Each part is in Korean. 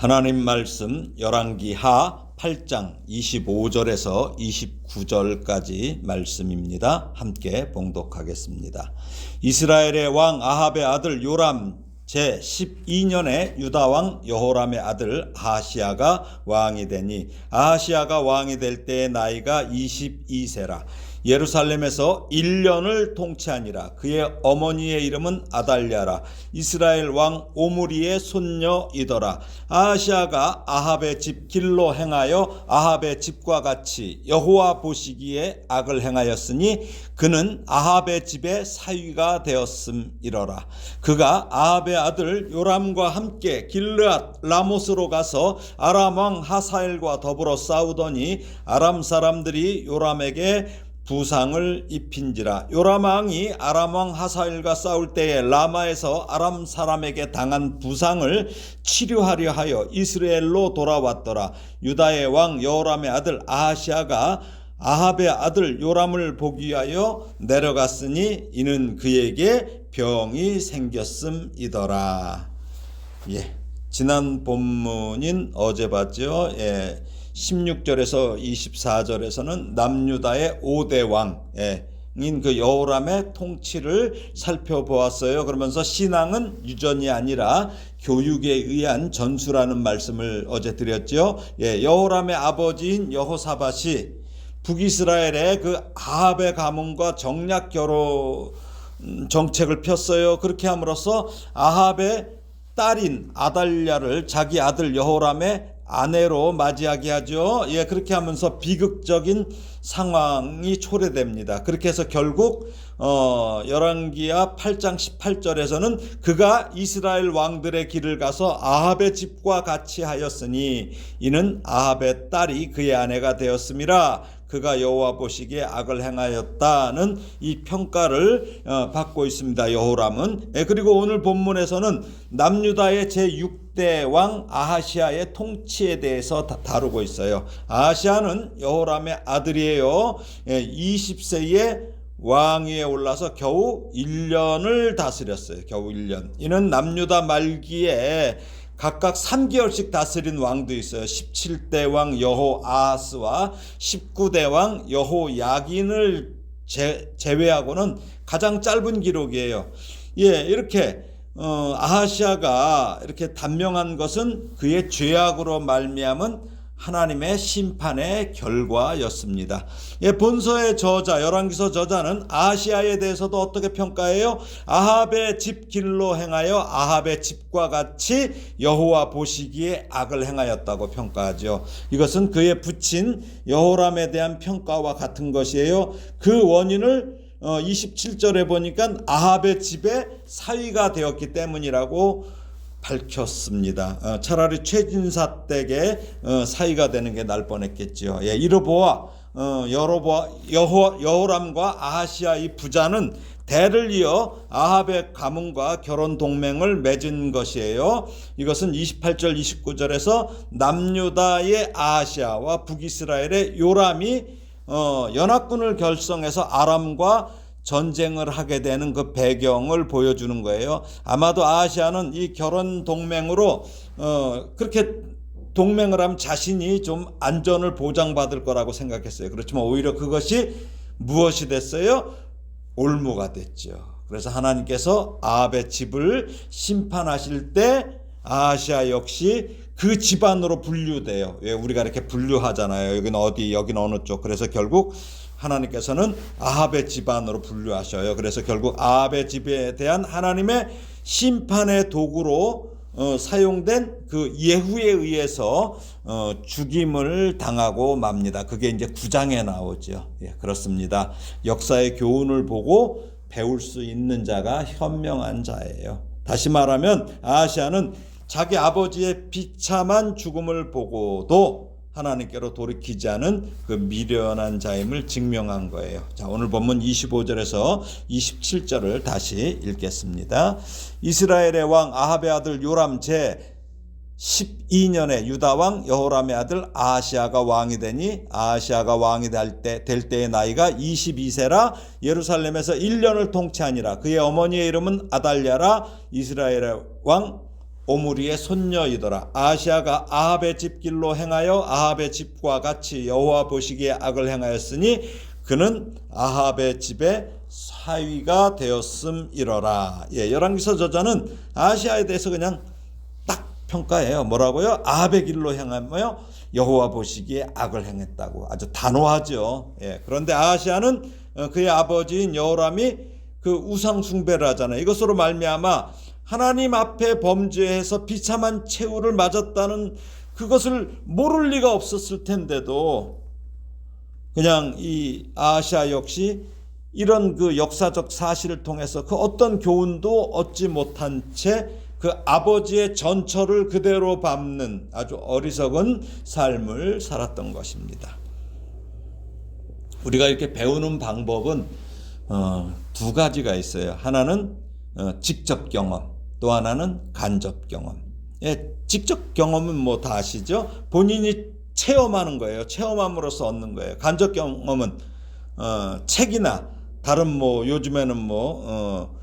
하나님 말씀 열왕기 하 8장 25절에서 29절까지 말씀입니다. 함께 봉독하겠습니다. 이스라엘의 왕 아합의 아들 요람 제 12년에 유다 왕 여호람의 아들 아하시아가 왕이 되니 아하시아가 왕이 될 때의 나이가 22세라 예루살렘에서 1년을 통치하니라. 그의 어머니의 이름은 아달랴라. 이스라엘 왕 오므리의 손녀이더라. 아하시아가 아합의 집 길로 행하여 아합의 집과 같이 여호와 보시기에 악을 행하였으니 그는 아합의 집의 사위가 되었음이러라. 그가 아합의 아들 요람과 함께 길르앗 라모스로 가서 아람 왕 하사엘과 더불어 싸우더니 아람 사람들이 요람에게 부상을 입힌지라 요람 왕이 아람 왕 하사엘과 싸울 때에 라마에서 아람 사람에게 당한 부상을 치료하려 하여 이스라엘로 돌아왔더라 유다의 왕 여호람의 아들 아하시아가 아합의 아들 요람을 보기 위하여 내려갔으니 이는 그에게 병이 생겼음이더라. 예. 지난 본문인 어제 봤죠. 예. 16절에서 24절에서는 남유다의 5대 왕인 그 여호람의 통치를 살펴보았어요. 그러면서 신앙은 유전이 아니라 교육에 의한 전수라는 말씀을 어제 드렸죠. 예, 여호람의 아버지인 여호사밧이 북이스라엘의 그 아합의 가문과 정략 결혼 정책을 폈어요. 그렇게 함으로써 아합의 딸인 아달랴를 자기 아들 여호람의 아내로 맞이하게 하죠. 예, 그렇게 하면서 비극적인 상황이 초래됩니다. 그렇게 해서 결국 어, 열왕기야 8장 18절에서는 그가 이스라엘 왕들의 길을 가서 아합의 집과 같이 하였으니 이는 아합의 딸이 그의 아내가 되었음이라 그가 여호와 보시기에 악을 행하였다는 이 평가를 어, 받고 있습니다. 여호람은 예, 그리고 오늘 본문에서는 남유다의 제 6대 왕 아하시아의 통치에 대해서 다루고 있어요. 아하시아는 여호람의 아들이에요. 20세에 왕위에 올라서 겨우 1년을 다스렸어요. 겨우 1년. 이는 남유다 말기에 각각 3개월씩 다스린 왕도 있어요. 17대 왕 여호 아하스와 19대 왕 여호 야긴을 제, 제외하고는 가장 짧은 기록이에요. 예, 이렇게 어, 아하시아가 이렇게 단명한 것은 그의 죄악으로 말미암은 하나님의 심판의 결과였습니다. 예, 본서의 저자 열왕기서 저자는 아시아에 대해서도 어떻게 평가해요? 아합의 집 길로 행하여 아합의 집과 같이 여호와 보시기에 악을 행하였다고 평가하죠. 이것은 그의 붙인 여호람에 대한 평가와 같은 것이에요. 그 원인을 27절에 보니까 아합의 집에 사위가 되었기 때문이라고 밝혔습니다. 어, 차라리 최진사 댁에 어, 사이가 되는 게 날 뻔했겠죠. 예, 이르보아 어, 여호 여호람과 아하시아 이 부자는 대를 이어 아합의 가문과 결혼 동맹을 맺은 것이에요. 이것은 28절 29절에서 남유다의 아하시아와 북이스라엘의 요람이 어, 연합군을 결성해서 아람과 전쟁을 하게 되는 그 배경을 보여주는 거예요. 아마도 아시아는 이 결혼 동맹으로 어 그렇게 동맹을 하면 자신이 좀 안전을 보장받을 거라고 생각했어요. 그렇지만 오히려 그것이 무엇이 됐어요? 올무가 됐죠. 그래서 하나님께서 아합의 집을 심판하실 때 아시아 역시 그 집안으로 분류돼요. 왜 우리가 이렇게 분류하잖아요. 여기는 어디, 여기는 어느 쪽. 그래서 결국 하나님께서는 아합의 집안으로 분류하셔요. 그래서 결국 아합의 집에 대한 하나님의 심판의 도구로 어, 사용된 그 예후에 의해서 어, 죽임을 당하고 맙니다. 그게 이제 구장에 나오죠. 예, 그렇습니다. 역사의 교훈을 보고 배울 수 있는 자가 현명한 자예요. 다시 말하면 아시아는 자기 아버지의 비참한 죽음을 보고도 하나님께로 돌이키지 않은 그 미련한 자임을 증명한 거예요. 자, 오늘 본문 25절에서 27절을 다시 읽겠습니다. 이스라엘의 왕 아합의 아들 요람 제 12년에 유다 왕 여호람의 아들 아시아가 왕이 되니 아시아가 왕이 될, 때, 될 때의 나이가 22세라 예루살렘에서 1년을 통치하니라 그의 어머니의 이름은 아달랴라 이스라엘의 왕 오므리의 손녀이더라. 아시아가 아합의 집길로 행하여 아합의 집과 같이 여호와 보시기에 악을 행하였으니 그는 아합의 집에 사위가 되었음이러라. 예, 열왕기서 저자는 아시아에 대해서 그냥 딱 평가해요. 뭐라고요? 아합의 길로 행하며 여호와 보시기에 악을 행했다고 아주 단호하죠. 예, 그런데 아시아는 어, 그의 아버지인 여호람이 그 우상 숭배를 하잖아요. 이것으로 말미암아 하나님 앞에 범죄해서 비참한 최후를 맞았다는 그것을 모를 리가 없었을 텐데도 그냥 이 아시아 역시 이런 그 역사적 사실을 통해서 그 어떤 교훈도 얻지 못한 채 그 아버지의 전처를 그대로 밟는 아주 어리석은 삶을 살았던 것입니다. 우리가 이렇게 배우는 방법은 어, 두 가지가 있어요. 하나는 어, 직접 경험, 또 하나는 간접 경험. 예, 직접 경험은 뭐 다 아시죠? 본인이 체험하는 거예요. 체험함으로써 얻는 거예요. 간접 경험은 어, 책이나 다른 뭐 요즘에는 뭐 어,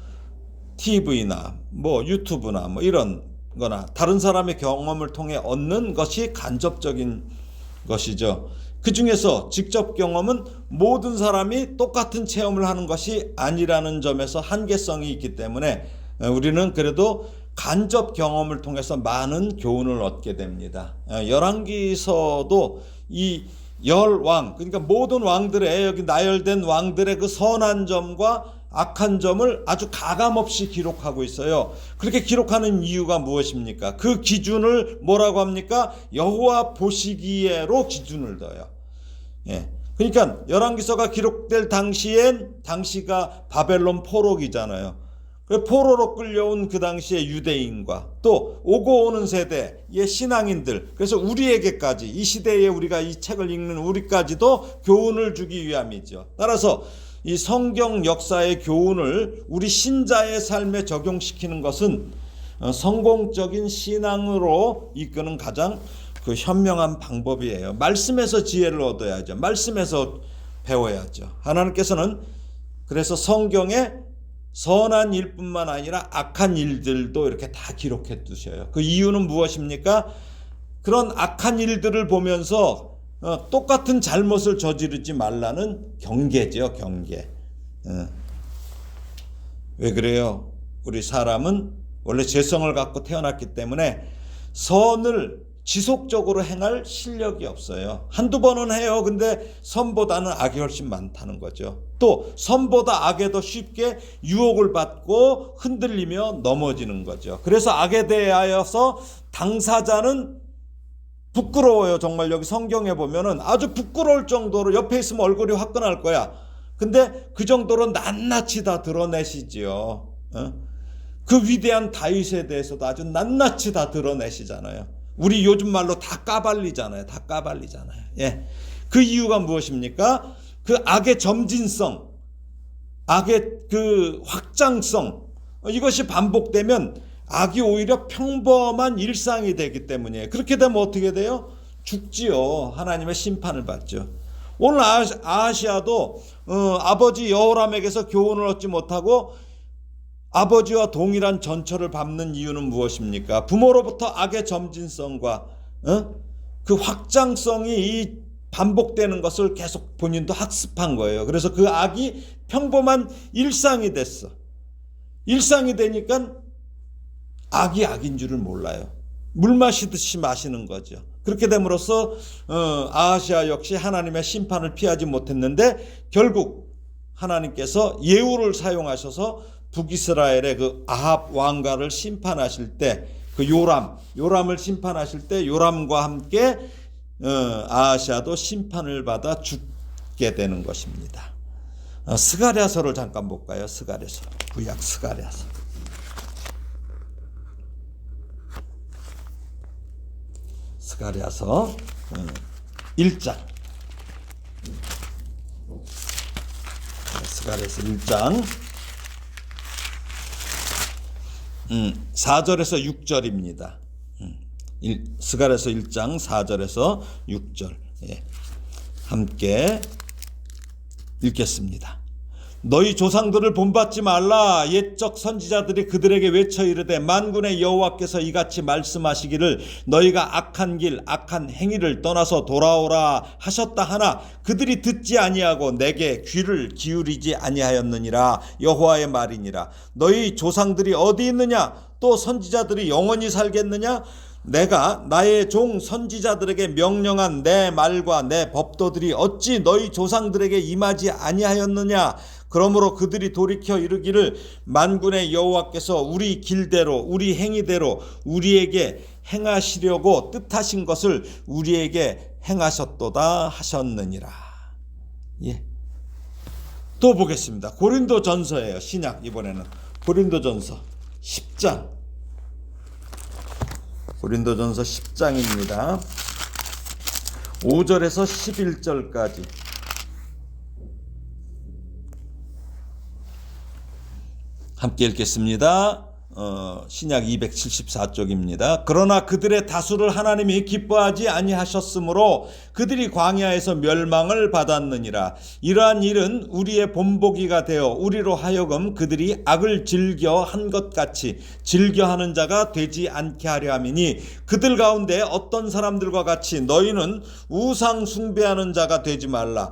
TV나 뭐 유튜브나 뭐 이런 거나 다른 사람의 경험을 통해 얻는 것이 간접적인 것이죠. 그 중에서 직접 경험은 모든 사람이 똑같은 체험을 하는 것이 아니라는 점에서 한계성이 있기 때문에 우리는 그래도 간접 경험을 통해서 많은 교훈을 얻게 됩니다. 열왕기서도 이 열왕 그러니까 모든 왕들의 여기 나열된 왕들의 그 선한 점과 악한 점을 아주 가감 없이 기록하고 있어요. 그렇게 기록하는 이유가 무엇입니까? 그 기준을 뭐라고 합니까? 여호와 보시기에로 기준을 둬요. 예. 그러니까 열왕기서가 기록될 당시엔 당시가 바벨론 포로기잖아요. 그 포로로 끌려온 그 당시의 유대인과 또 오고 오는 세대의 신앙인들 그래서 우리에게까지 이 시대에 우리가 이 책을 읽는 우리까지도 교훈을 주기 위함이죠. 따라서 이 성경 역사의 교훈을 우리 신자의 삶에 적용시키는 것은 어, 성공적인 신앙으로 이끄는 가장 그 현명한 방법이에요. 말씀에서 지혜를 얻어야죠. 말씀에서 배워야죠. 하나님께서는 그래서 성경에 선한 일뿐만 아니라 악한 일들도 이렇게 다 기록해 두셔요. 그 이유는 무엇입니까? 그런 악한 일들을 보면서 어, 똑같은 잘못을 저지르지 말라는 경계죠, 경계. 어. 왜 그래요? 우리 사람은 원래 죄성을 갖고 태어났기 때문에 선을 지속적으로 행할 실력이 없어요. 한두 번은 해요. 근데 선보다는 악이 훨씬 많다는 거죠. 또 선보다 악에 더 쉽게 유혹을 받고 흔들리며 넘어지는 거죠. 그래서 악에 대하여서 당사자는 부끄러워요. 정말 여기 성경에 보면은 아주 부끄러울 정도로 옆에 있으면 얼굴이 화끈할 거야. 근데 그 정도로 낱낱이 다 드러내시지요. 어? 그 위대한 다윗에 대해서도 아주 낱낱이 다 드러내시잖아요. 우리 요즘 말로 다 까발리잖아요. 다 까발리잖아요. 예. 그 이유가 무엇입니까? 그 악의 점진성, 악의 그 확장성, 이것이 반복되면 악이 오히려 평범한 일상이 되기 때문이에요. 그렇게 되면 어떻게 돼요? 죽지요. 하나님의 심판을 받죠. 오늘 아시아도 어, 아버지 여호람에게서 교훈을 얻지 못하고 아버지와 동일한 전철을 밟는 이유는 무엇입니까? 부모로부터 악의 점진성과 어? 그 확장성이 이 반복되는 것을 계속 본인도 학습한 거예요. 그래서 그 악이 평범한 일상이 됐어. 일상이 되니까 악이 악인 줄을 몰라요. 물 마시듯이 마시는 거죠. 그렇게 됨으로써 어, 아시아 역시 하나님의 심판을 피하지 못했는데 결국 하나님께서 예우를 사용하셔서 북이스라엘의 그 아합 왕가를 심판하실 때 그 요람 요람을 심판하실 때 요람과 함께 어, 아시아도 심판을 받아 죽게 되는 것입니다. 어, 스가랴서를 잠깐 볼까요? 스가랴서 구약 스가랴서. 스가랴서 1장 스가랴서 1장 음, 4절에서 6절입니다. 음, 스가랴서 1장 4절에서 6절 예, 함께 읽겠습니다. 너희 조상들을 본받지 말라. 옛적 선지자들이 그들에게 외쳐 이르되 만군의 여호와께서 이같이 말씀하시기를 너희가 악한 길 악한 행위를 떠나서 돌아오라 하셨다 하나 그들이 듣지 아니하고 내게 귀를 기울이지 아니하였느니라. 여호와의 말이니라. 너희 조상들이 어디 있느냐? 또 선지자들이 영원히 살겠느냐? 내가 나의 종 선지자들에게 명령한 내 말과 내 법도들이 어찌 너희 조상들에게 임하지 아니하였느냐 그러므로 그들이 돌이켜 이르기를 만군의 여호와께서 우리 길대로 우리 행위대로 우리에게 행하시려고 뜻하신 것을 우리에게 행하셨도다 하셨느니라. 예. 또 보겠습니다. 고린도 전서예요. 신약 이번에는 고린도 전서 10장. 고린도 전서 10장입니다. 5절에서 11절까지. 함께 읽겠습니다. 어, 신약 274쪽입니다. 그러나 그들의 다수를 하나님이 기뻐하지 아니하셨으므로 그들이 광야에서 멸망을 받았느니라. 이러한 일은 우리의 본보기가 되어 우리로 하여금 그들이 악을 즐겨 한 것 같이 즐겨하는 자가 되지 않게 하려 함이니 그들 가운데 어떤 사람들과 같이 너희는 우상 숭배하는 자가 되지 말라.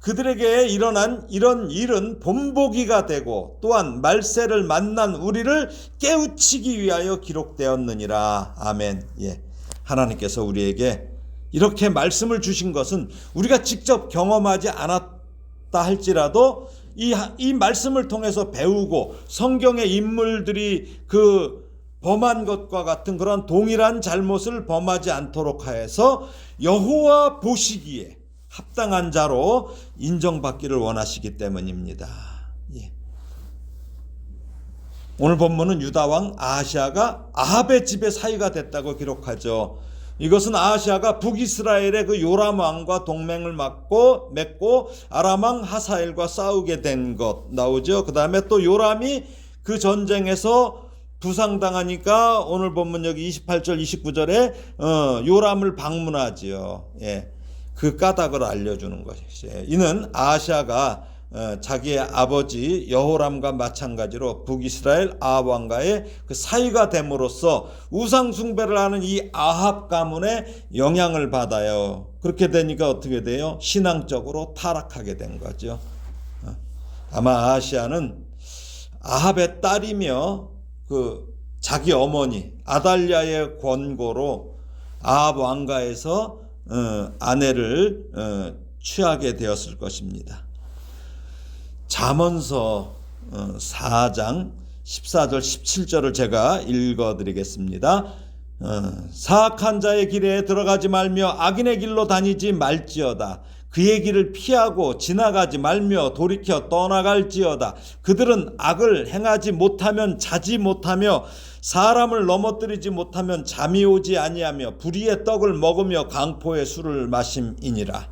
그들에게 일어난 이런 일은 본보기가 되고 또한 말세를 만난 우리를 깨우치기 위하여 기록되었느니라. 아멘. 예. 하나님께서 우리에게 이렇게 말씀을 주신 것은 우리가 직접 경험하지 않았다 할지라도 이, 이 말씀을 통해서 배우고 성경의 인물들이 그 범한 것과 같은 그런 동일한 잘못을 범하지 않도록 하여서 여호와 보시기에 합당한 자로 인정받기를 원하시기 때문입니다. 예. 오늘 본문은 유다 왕 아하시아가 아합의 집에 사이가 됐다고 기록하죠. 이것은 아하시아가 북이스라엘의 그 요람 왕과 동맹을 맺고 맺고 아람 왕 하사엘과 싸우게 된 것 나오죠. 그 다음에 또 요람이 그 전쟁에서 부상당하니까 오늘 본문 여기 28절 29절에 어, 요람을 방문하지요. 예. 그 까닭을 알려주는 것이죠. 이는 아시아가 어, 자기의 아버지 여호람과 마찬가지로 북이스라엘 아합 왕과의 그 사이가 됨으로써 우상 숭배를 하는 이 아합 가문의 영향을 받아요. 그렇게 되니까 어떻게 돼요? 신앙적으로 타락하게 된 거죠. 어, 아마 아시아는 아합의 딸이며 그 자기 어머니 아달랴의 권고로 아합 왕가에서 어, 아내를 어, 취하게 되었을 것입니다. 잠언서 어, 4장 14절 17절을 제가 읽어 드리겠습니다. 어, 사악한 자의 길에 들어가지 말며 악인의 길로 다니지 말지어다. 그의 길을 피하고 지나가지 말며 돌이켜 떠나갈지어다. 그들은 악을 행하지 못하면 자지 못하며 사람을 넘어뜨리지 못하면 잠이 오지 아니하며 불의의 떡을 먹으며 강포의 술을 마심이니라.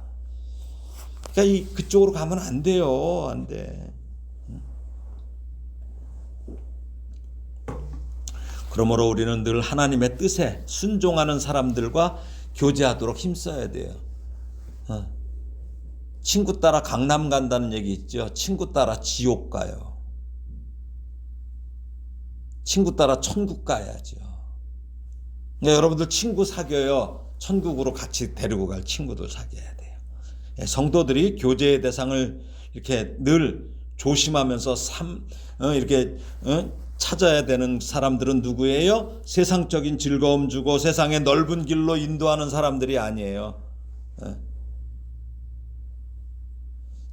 그러니까 이 그쪽으로 가면 안 돼요. 안 돼. 그러므로 우리는 늘 하나님의 뜻에 순종하는 사람들과 교제하도록 힘써야 돼요. 어. 친구 따라 강남 간다는 얘기 있죠. 친구 따라 지옥 가요. 친구 따라 천국 가야죠. 그러니까 여러분들 친구 사귀어요. 천국으로 같이 데리고 갈 친구들 사귀어야 돼요. 예, 성도들이 교제의 대상을 이렇게 늘 조심하면서 삼, 어, 이렇게 어, 찾아야 되는 사람들은 누구예요? 세상적인 즐거움 주고 세상의 넓은 길로 인도하는 사람들이 아니에요. 예.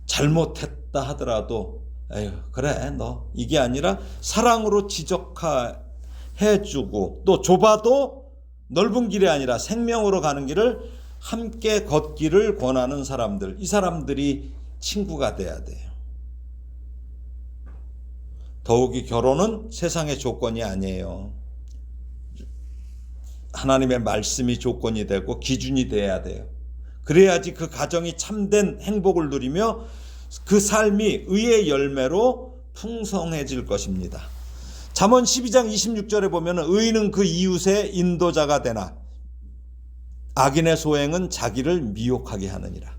잘못했다 하더라도 에휴 그래 너 이게 아니라 사랑으로 지적해 주고 또 좁아도 넓은 길이 아니라 생명으로 가는 길을 함께 걷기를 권하는 사람들 이 사람들이 친구가 돼야 돼요. 더욱이 결혼은 세상의 조건이 아니에요. 하나님의 말씀이 조건이 되고 기준이 돼야 돼요. 그래야지 그 가정이 참된 행복을 누리며 그 삶이 의의 열매로 풍성해질 것입니다. 잠언 12장 26절에 보면 의인은 그 이웃의 인도자가 되나 악인의 소행은 자기를 미혹하게 하느니라.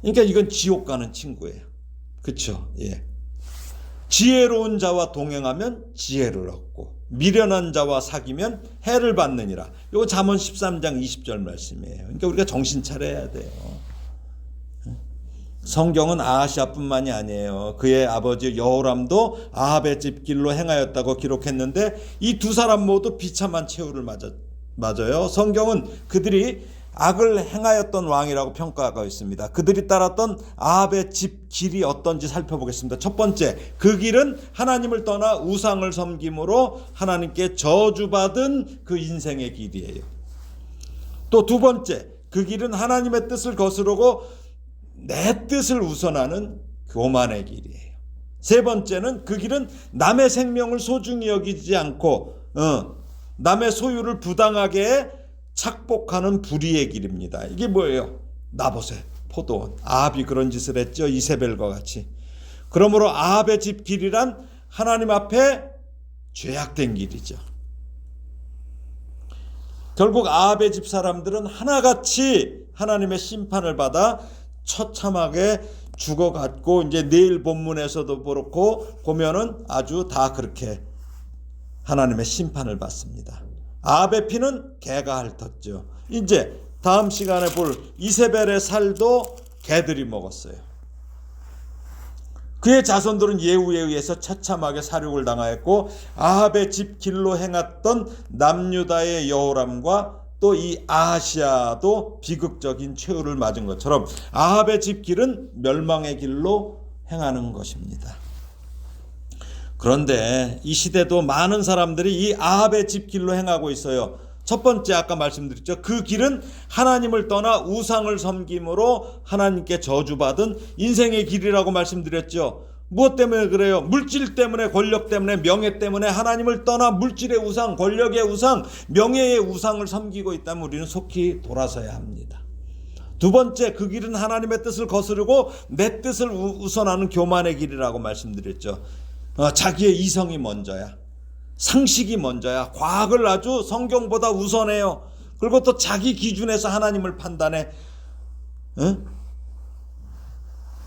그러니까 이건 지옥 가는 친구예요. 그렇죠? 예. 지혜로운 자와 동행하면 지혜를 얻고 미련한 자와 사귀면 해를 받느니라. 이거 잠언 13장 20절 말씀이에요. 그러니까 우리가 정신 차려야 돼요. 성경은 아하시아뿐만이 아니에요. 그의 아버지 여호람도 아합의 집길로 행하였다고 기록했는데 이 두 사람 모두 비참한 최후를 맞아, 맞아요. 성경은 그들이 악을 행하였던 왕이라고 평가하고 있습니다. 그들이 따랐던 아합의 집 길이 어떤지 살펴보겠습니다. 첫 번째, 그 길은 하나님을 떠나 우상을 섬김으로 하나님께 저주받은 그 인생의 길이에요. 또 두 번째, 그 길은 하나님의 뜻을 거스르고 내 뜻을 우선하는 교만의 길이에요. 세 번째는 그 길은 남의 생명을 소중히 여기지 않고 어, 남의 소유를 부당하게 착복하는 불의의 길입니다. 이게 뭐예요? 나보세 포도원 아합이 그런 짓을 했죠 이세벨과 같이. 그러므로 아합의 집 길이란 하나님 앞에 죄악된 길이죠. 결국 아합의 집 사람들은 하나같이 하나님의 심판을 받아 처참하게 죽어갔고 이제 내일 본문에서도 그렇고 보면은 아주 다 그렇게 하나님의 심판을 받습니다. 아합의 피는 개가 핥았죠. 이제 다음 시간에 볼 이세벨의 살도 개들이 먹었어요. 그의 자손들은 예후에 의해서 처참하게 사륙을 당하였고 아합의 집 길로 행했던 남유다의 여호람과 또 이 아하시아도 비극적인 최후를 맞은 것처럼 아합의 집 길은 멸망의 길로 행하는 것입니다. 그런데 이 시대도 많은 사람들이 이 아합의 집 길로 행하고 있어요. 첫 번째 아까 말씀드렸죠. 그 길은 하나님을 떠나 우상을 섬김으로 하나님께 저주받은 인생의 길이라고 말씀드렸죠. 무엇 때문에 그래요? 물질 때문에, 권력 때문에, 명예 때문에 하나님을 떠나 물질의 우상, 권력의 우상, 명예의 우상을 섬기고 있다면 우리는 속히 돌아서야 합니다. 두 번째, 그 길은 하나님의 뜻을 거스르고 내 뜻을 우선하는 교만의 길이라고 말씀드렸죠. 어, 자기의 이성이 먼저야. 상식이 먼저야. 과학을 아주 성경보다 우선해요. 그리고 또 자기 기준에서 하나님을 판단해. 응?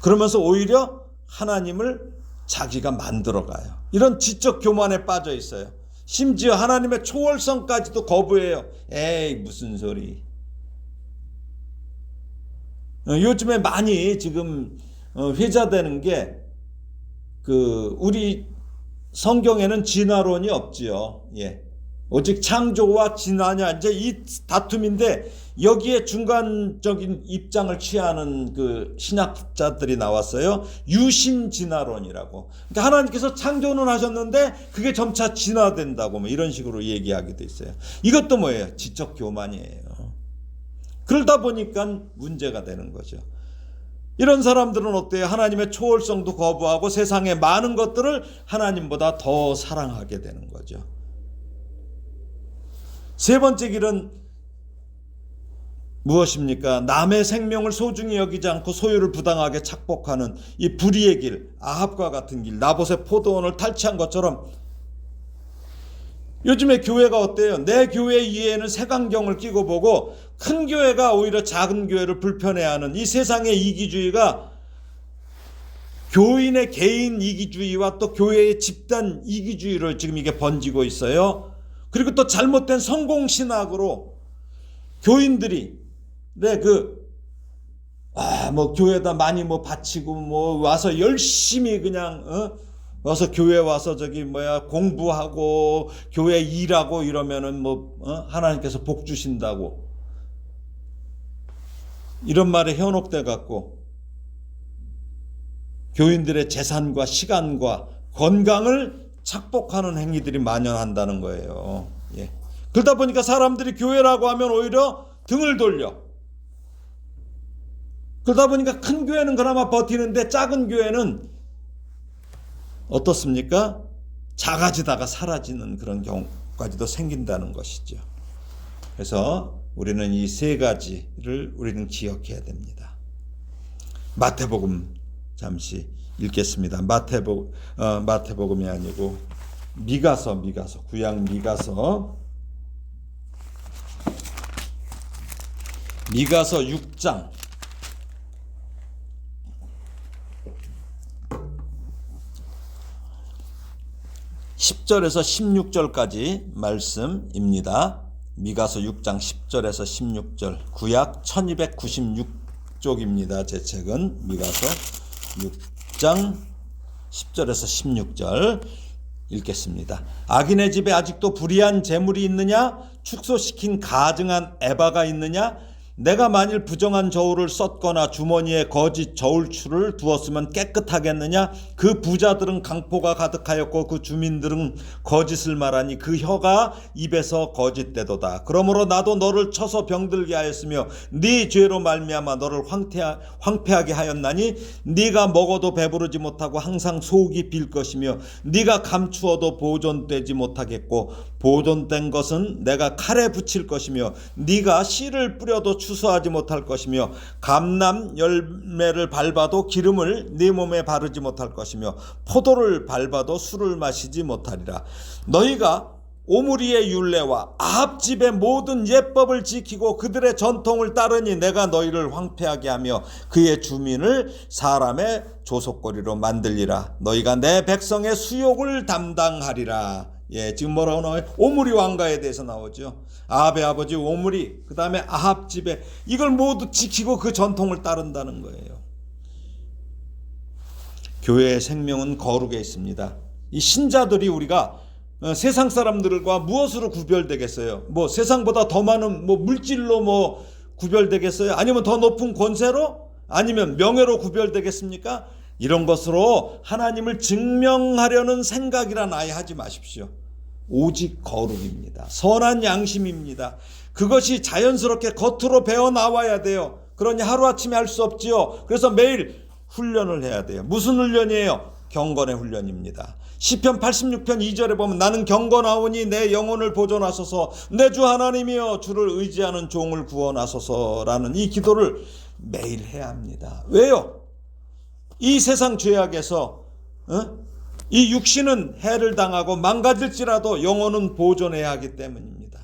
그러면서 오히려 하나님을 자기가 만들어가요. 이런 지적 교만에 빠져 있어요. 심지어 하나님의 초월성까지도 거부해요. 에이, 무슨 소리. 어, 요즘에 많이 지금 어, 회자되는 게, 그, 우리 성경에는 진화론이 없지요. 예. 오직 창조와 진화냐 이제 이 다툼인데 여기에 중간적인 입장을 취하는 그 신학자들이 나왔어요. 유신 진화론이라고. 그러니까 하나님께서 창조는 하셨는데 그게 점차 진화된다고 뭐 이런 식으로 얘기하기도 있어요. 이것도 뭐예요? 지적 교만이에요. 그러다 보니까 문제가 되는 거죠. 이런 사람들은 어때요? 하나님의 초월성도 거부하고 세상의 많은 것들을 하나님보다 더 사랑하게 되는 거죠. 세 번째 길은 무엇입니까? 남의 생명을 소중히 여기지 않고 소유를 부당하게 착복하는 이 불의의 길, 아합과 같은 길, 나봇의 포도원을 탈취한 것처럼 요즘에 교회가 어때요? 내 교회 이해에는 색안경을 끼고 보고 큰 교회가 오히려 작은 교회를 불편해하는 이 세상의 이기주의가 교인의 개인 이기주의와 또 교회의 집단 이기주의로 지금 이게 번지고 있어요. 그리고 또 잘못된 성공 신학으로 교인들이 네, 그, 아, 뭐, 교회에다 많이 뭐 바치고, 뭐, 와서 열심히 그냥, 어? 와서 교회 와서 저기 뭐야, 공부하고, 교회 일하고 이러면은 뭐, 어? 하나님께서 복 주신다고. 이런 말에 현혹돼 갖고, 교인들의 재산과 시간과 건강을 착복하는 행위들이 만연한다는 거예요. 예. 그러다 보니까 사람들이 교회라고 하면 오히려 등을 돌려. 그러다 보니까 큰 교회는 그나마 버티는데 작은 교회는 어떻습니까? 작아지다가 사라지는 그런 경우까지도 생긴다는 것이죠. 그래서 우리는 이 세 가지를 우리는 기억해야 됩니다. 마태복음 잠시 읽겠습니다. 마태복 어, 마태복음이 아니고 미가서 미가서 구약 미가서 미가서 6장 10절에서 16절까지 말씀입니다. 미가서 6장 10절에서 16절 구약 1296쪽입니다. 제 책은 미가서 6 장 10절에서 16절 읽겠습니다. 악인의 집에 아직도 불의한 재물이 있느냐? 축소시킨 가증한 에바가 있느냐? 내가 만일 부정한 저울을 썼거나 주머니에 거짓 저울추를 두었으면 깨끗하겠느냐? 그 부자들은 강포가 가득하였고 그 주민들은 거짓을 말하니 그 혀가 입에서 거짓되도다. 그러므로 나도 너를 쳐서 병들게 하였으며 네 죄로 말미암아 너를 황폐하, 황폐하게 하였나니 네가 먹어도 배부르지 못하고 항상 속이 빌 것이며 네가 감추어도 보존되지 못하겠고 보존된 것은 내가 칼에 붙일 것이며 네가 씨를 뿌려도 추수하지 못할 것이며 감람 열매를 밟아도 기름을 네 몸에 바르지 못할 것이며 포도를 밟아도 술을 마시지 못하리라. 너희가 오므리의 율례와 아합집의 모든 예법을 지키고 그들의 전통을 따르니 내가 너희를 황폐하게 하며 그의 주민을 사람의 조속거리로 만들리라. 너희가 내 백성의 수욕을 담당하리라 예, 지금 뭐라고 나와요? 오므리 왕가에 대해서 나오죠. 아합의 아버지 오므리, 그 다음에 아합 집에 이걸 모두 지키고 그 전통을 따른다는 거예요. 교회의 생명은 거룩에 있습니다. 이 신자들이 우리가 어, 세상 사람들과 무엇으로 구별되겠어요? 뭐 세상보다 더 많은 뭐 물질로 뭐 구별되겠어요? 아니면 더 높은 권세로? 아니면 명예로 구별되겠습니까? 이런 것으로 하나님을 증명하려는 생각이란 아예 하지 마십시오. 오직 거룩입니다. 선한 양심입니다. 그것이 자연스럽게 겉으로 배어 나와야 돼요. 그러니 하루아침에 할 수 없지요. 그래서 매일 훈련을 해야 돼요. 무슨 훈련이에요? 경건의 훈련입니다. 시편 86편 2절에 보면 나는 경건하오니 내 영혼을 보존하소서 내 주 하나님이여 주를 의지하는 종을 구원하소서라는 이 기도를 매일 해야 합니다. 왜요? 이 세상 죄악에서 어? 이 육신은 해를 당하고 망가질지라도 영혼은 보존해야 하기 때문입니다.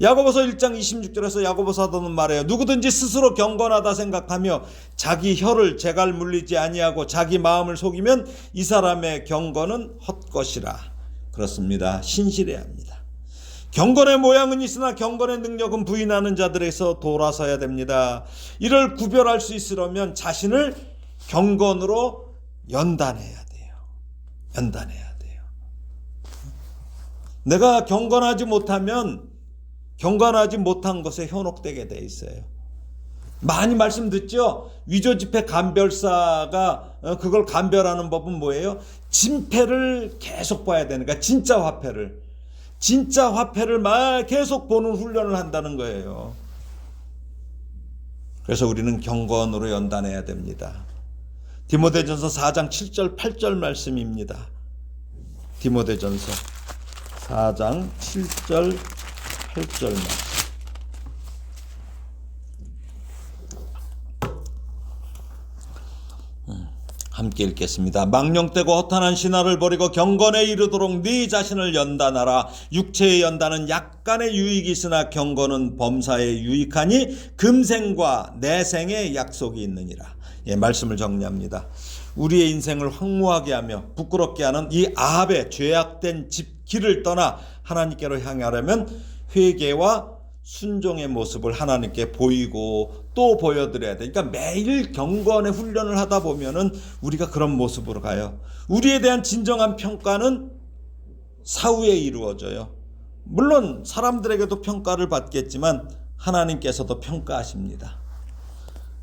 야고보서 1장 26절에서 야고보 사도는 말해요. 누구든지 스스로 경건하다 생각하며 자기 혀를 재갈 물리지 아니하고 자기 마음을 속이면 이 사람의 경건은 헛것이라. 그렇습니다. 신실해야 합니다. 경건의 모양은 있으나 경건의 능력은 부인하는 자들에서 돌아서야 됩니다. 이를 구별할 수 있으려면 자신을 경건으로 연단해야 돼요. 연단해야 돼요. 내가 경건하지 못하면 경건하지 못한 것에 현혹되게 돼 있어요. 많이 말씀 듣죠? 위조 지폐 감별사가 어, 그걸 감별하는 법은 뭐예요? 진패를 계속 봐야 되는 거야. 진짜 화폐를. 진짜 화폐를 막 계속 보는 훈련을 한다는 거예요. 그래서 우리는 경건으로 연단해야 됩니다. 디모데전서 4장 7절 8절 말씀입니다. 디모데전서 4장 7절 8절 말씀. 함께 읽겠습니다. 망령되고 허탄한 신화를 버리고 경건에 이르도록 네 자신을 연단하라. 육체의 연단은 약간의 유익이 있으나 경건은 범사에 유익하니 금생과 내생의 약속이 있느니라. 예, 말씀을 정리합니다. 우리의 인생을 황무하게 하며 부끄럽게 하는 이 아합의 죄악된 집 길을 떠나 하나님께로 향하려면 회개와 순종의 모습을 하나님께 보이고 또 보여드려야 돼. 그러니까 매일 경건의 훈련을 하다 보면은 우리가 그런 모습으로 가요. 우리에 대한 진정한 평가는 사후에 이루어져요. 물론 사람들에게도 평가를 받겠지만 하나님께서도 평가하십니다.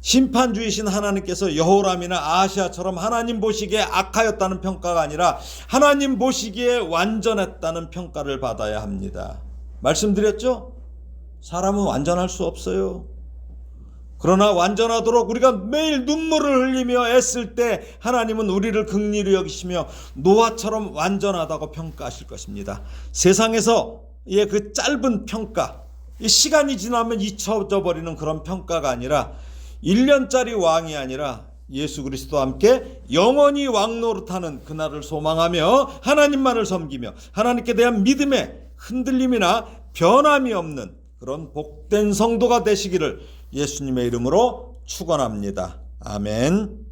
심판주이신 하나님께서 여호람이나 아시아처럼 하나님 보시기에 악하였다는 평가가 아니라 하나님 보시기에 완전했다는 평가를 받아야 합니다. 말씀드렸죠? 사람은 완전할 수 없어요. 그러나 완전하도록 우리가 매일 눈물을 흘리며 애쓸 때 하나님은 우리를 극리히 여기시며 노아처럼 완전하다고 평가하실 것입니다. 세상에서의 그 짧은 평가, 이 시간이 지나면 잊혀져 버리는 그런 평가가 아니라 1년짜리 왕이 아니라 예수 그리스도와 함께 영원히 왕 노릇하는 그날을 소망하며 하나님만을 섬기며 하나님께 대한 믿음에 흔들림이나 변함이 없는 그런 복된 성도가 되시기를 예수님의 이름으로 축원합니다. 아멘.